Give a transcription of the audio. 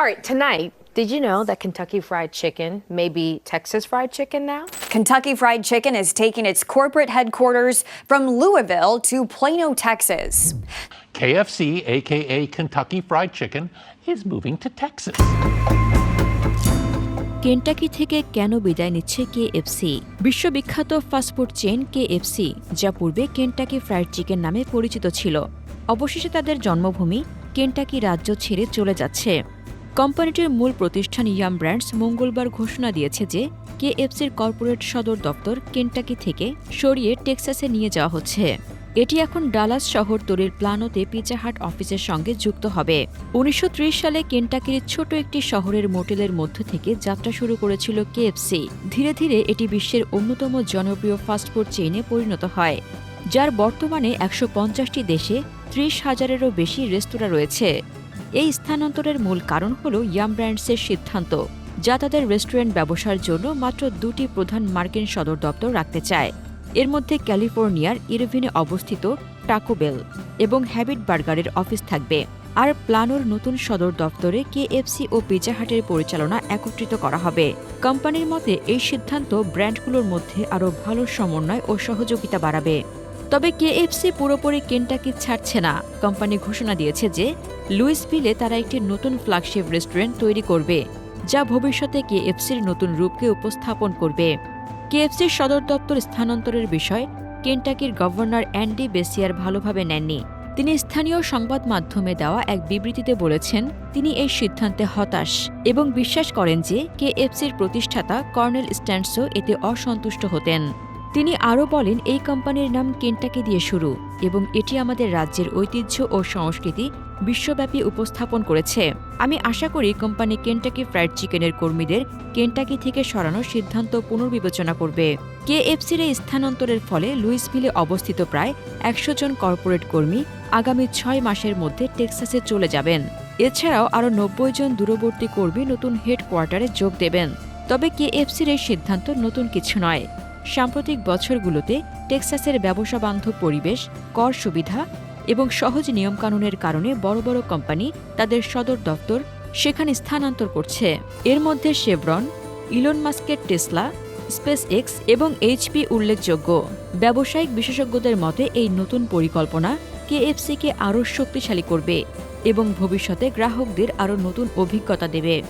All right, tonight, did you know that Kentucky Fried Chicken may be Texas Fried Chicken now? Kentucky Fried Chicken is taking its corporate headquarters from Louisville to Plano, Texas. KFC, aka Kentucky Fried Chicken, is moving to Texas. Kentucky থেকে কেন বিদায় নিচ্ছে KFC বিশ্ববিখ্যাত fast food chain KFC যা পূর্বে Kentucky fried chicken নামে পরিচিত ছিল অবশেষে তাদের জন্মভূমি কেন্টাকি রাজ্য ছেড়ে চলে যাচ্ছে কোম্পানিটির মূল প্রতিষ্ঠান ইয়াম ব্র্যান্ডস মঙ্গলবার ঘোষণা দিয়েছে যে কেএফসির কর্পোরেট সদর দপ্তর কেন্টাকি থেকে সরিয়ে টেক্সাসে নিয়ে যাওয়া হচ্ছে। এটি এখন ডালাস শহরতলির প্লানোতে পিজাহাট অফিসের সঙ্গে যুক্ত হবে। উনিশশো ত্রিশ সালে কেন্টাকির ছোট একটি শহরের মোটেলের মধ্য থেকে যাত্রা শুরু করেছিল কেএফসি। ধীরে ধীরে এটি বিশ্বের অন্যতম জনপ্রিয় ফাস্টফুড চেইনে পরিণত হয়, যার বর্তমানে একশো দেশে ত্রিশ হাজারেরও বেশি রেস্তোরাঁ রয়েছে। এই স্থানান্তরের মূল কারণ হল ইয়াম ব্র্যান্ডসের সিদ্ধান্ত, যা তাদের রেস্টুরেন্ট ব্যবসার জন্য মাত্র দুটি প্রধান মার্কিন সদর দপ্তর রাখতে চায়। এর মধ্যে ক্যালিফোর্নিয়ার ইরভিনে অবস্থিত টাকোবেল এবং হ্যাবিট বার্গারের অফিস থাকবে। আর প্লানোর নতুন সদর দপ্তরে কেএফসি ও পিজাহাটের পরিচালনা একত্রিত করা হবে। কোম্পানির মতে, এই সিদ্ধান্ত ব্র্যান্ডগুলোর মধ্যে আরও ভালো সমন্বয় ও সহযোগিতা বাড়াবে। তবে কেএফসি পুরোপুরি কেন্টাকি ছাড়ছে না। কোম্পানি ঘোষণা দিয়েছে যে লুইসভিলে তারা একটি নতুন ফ্ল্যাগশিপ রেস্টুরেন্ট তৈরি করবে, যা ভবিষ্যতে কেএফসির নতুন রূপকে উপস্থাপন করবে। কেএফসির সদর দপ্তর স্থানান্তরের বিষয় কেন্টাকির গভর্নর অ্যান্ডি বেসিয়ার ভালোভাবে নেননি। তিনি স্থানীয় সংবাদ মাধ্যমে দেওয়া এক বিবৃতিতে বলেছেন, তিনি এই সিদ্ধান্তে হতাশ এবং বিশ্বাস করেন যে কেএফসির প্রতিষ্ঠাতা কর্নেল স্ট্যান্ডসও এতে অসন্তুষ্ট হতেন। তিনি আরও বলেন, এই কোম্পানির নাম কেন্টাকি দিয়ে শুরু এবং এটি আমাদের রাজ্যের ঐতিহ্য ও সংস্কৃতি বিশ্বব্যাপী উপস্থাপন করেছে। আমি আশা করি কোম্পানি কেন্টাকি ফ্রাইড চিকেনের কর্মীদের কেন্টাকি থেকে সরানোর সিদ্ধান্ত পুনর্বিবেচনা করবে। কেএফসির এই স্থানান্তরের ফলে লুইসভিলে অবস্থিত প্রায় একশো জন কর্পোরেট কর্মী আগামী ছয় মাসের মধ্যে টেক্সাসে চলে যাবেন। এছাড়াও আরও নব্বই জন দূরবর্তী কর্মী নতুন হেডকোয়ার্টারে যোগ দেবেন। তবে কেএফসির এই সিদ্ধান্ত নতুন কিছু নয়। সাম্প্রতিক বছরগুলোতে টেক্সাসের ব্যবসা বান্ধব পরিবেশ, কর সুবিধা এবং সহজ নিয়মকানুনের কারণে বড় বড় কোম্পানি তাদের সদর দপ্তর সেখানে স্থানান্তর করছে। এর মধ্যে শেভরন, ইলন মাস্কের টেসলা স্পেস এক্স এবং এইচপি উল্লেখযোগ্য। ব্যবসায়িক বিশেষজ্ঞদের মতে, এই নতুন পরিকল্পনা কেএফসিকে আরও শক্তিশালী করবে এবং ভবিষ্যতে গ্রাহকদের আরও নতুন অভিজ্ঞতা দেবে।